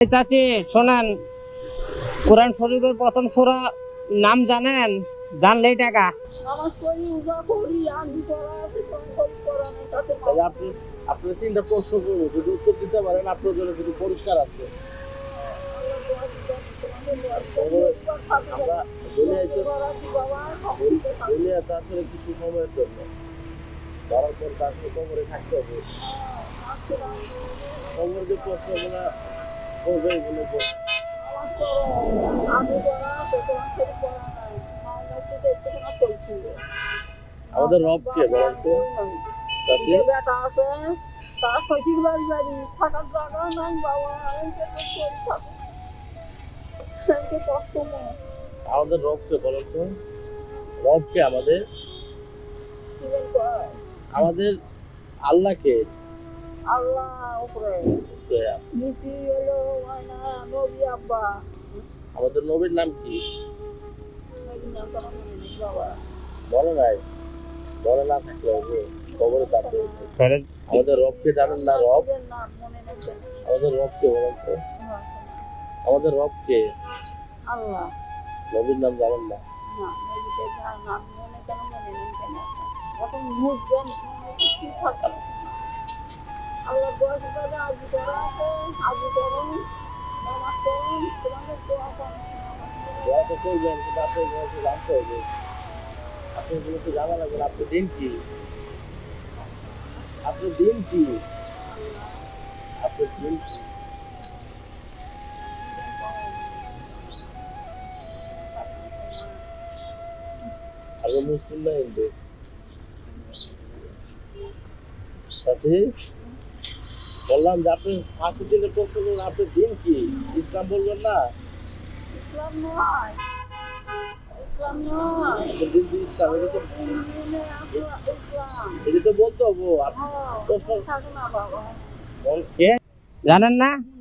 এই চাচি শোনেন। কোরআন শরীফের প্রথম সূরা নাম জানেন? জানলেই টাকা। আপনি আপনি তিনটা প্রশ্ন করব যদি উত্তর দিতে পারেন আপনার জন্য কিছু পুরস্কার আছে। আমরা দুনিয়াতে আসলে কিছু সময়ের জন্য। ধরার পর তো আসলে কবরে থাকতে হবে। কবর যে প্রশ্নগুলো আমাদের রব কে বলেন তো? বেটা আছে তার শশীর বাড়ি বাড়ি। থাকার জায়গা নাই বাবা কষ্ট আমাদের রব কে বলেন তো? রব কে আমাদের? আমাদের আল্লাহকে আল্লাহ উপরে হলো মায়না নবী আব্বা। আমাদের নবীর নাম কি? মনে বলে নাই। বলে না থাকলে হবে। খবরে তাতে আমাদের রবকে জানেন না রব? মনে? আমাদের রবকে বলেন তো। আমাদের রবকে? আল্লাহ। নবীর নাম জানেন না। নাম মনে কেন মনে নেই কেন? এখন মুখ জ্ঞান কি থাকে না। বয়স বাদে আজি করা আছে আজি করুন নামাজ করুন তোমাদের দোয়া করুন। দোয়া তো করবেন কিন্তু আপনার বয়সে জানতে হবে আপনারগুলো তো জানা লাগবে না, দিন কি? আপনার দিন কি? আপনার দিন কি? মুসলিম না চাচি বললাম যে আপনি ফাঁসি দিলে প্রশ্ন করুন আপনি দিন কি? ইসলাম বলবেন না? ইসলাম নয়। ইসলাম নয়। দিন কি ইসলাম? এটা তো আছে ইসলাম। এটা তো বলতে হব। আপনি হ্যাঁ প্রশ্ন জানেন না?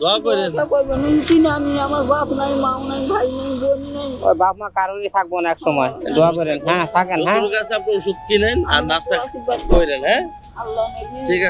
দোয়া করেন আমি আমার বাপ নাই মাও নাই ভাই নাই বোন নাই। ওই বাপ মা কারোরই থাকব না এক সময়। দোয়া করেন। হ্যাঁ থাকেন হ্যাঁ। কাছে আপনি ওষুধ কিনেন আর নাস্তা করেন হ্যাঁ? আল্লাহ ঠিক আছে।